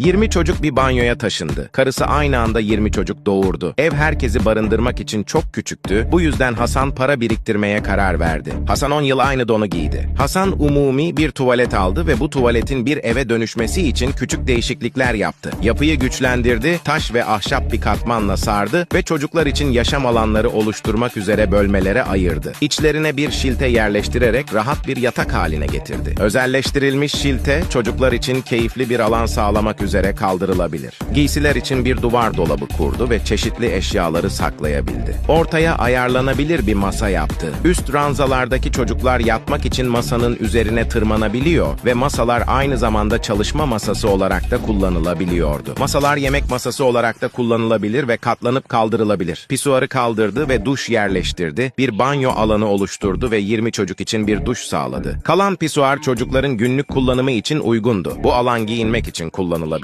20 çocuk bir banyoya taşındı. Karısı aynı anda 20 çocuk doğurdu. Ev herkesi barındırmak için çok küçüktü. Bu yüzden Hasan para biriktirmeye karar verdi. Hasan 10 yıl aynı donu giydi. Hasan umumi bir tuvalet aldı ve bu tuvaletin bir eve dönüşmesi için küçük değişiklikler yaptı. Yapıyı güçlendirdi, taş ve ahşap bir katmanla sardı ve çocuklar için yaşam alanları oluşturmak üzere bölmelere ayırdı. İçlerine bir şilte yerleştirerek rahat bir yatak haline getirdi. Özelleştirilmiş şilte çocuklar için keyifli bir alan sağlamak üzere kaldırılabilir. Giysiler için bir duvar dolabı kurdu ve çeşitli eşyaları saklayabildi. Ortaya ayarlanabilir bir masa yaptı. Üst ranzalardaki çocuklar yatmak için masanın üzerine tırmanabiliyor ve masalar aynı zamanda çalışma masası olarak da kullanılabiliyordu. Masalar yemek masası olarak da kullanılabilir ve katlanıp kaldırılabilir. Pisuarı kaldırdı ve duş yerleştirdi. Bir banyo alanı oluşturdu ve 20 çocuk için bir duş sağladı. Kalan pisuar çocukların günlük kullanımı için uygundu. Bu alan giyinmek için kullanılabilir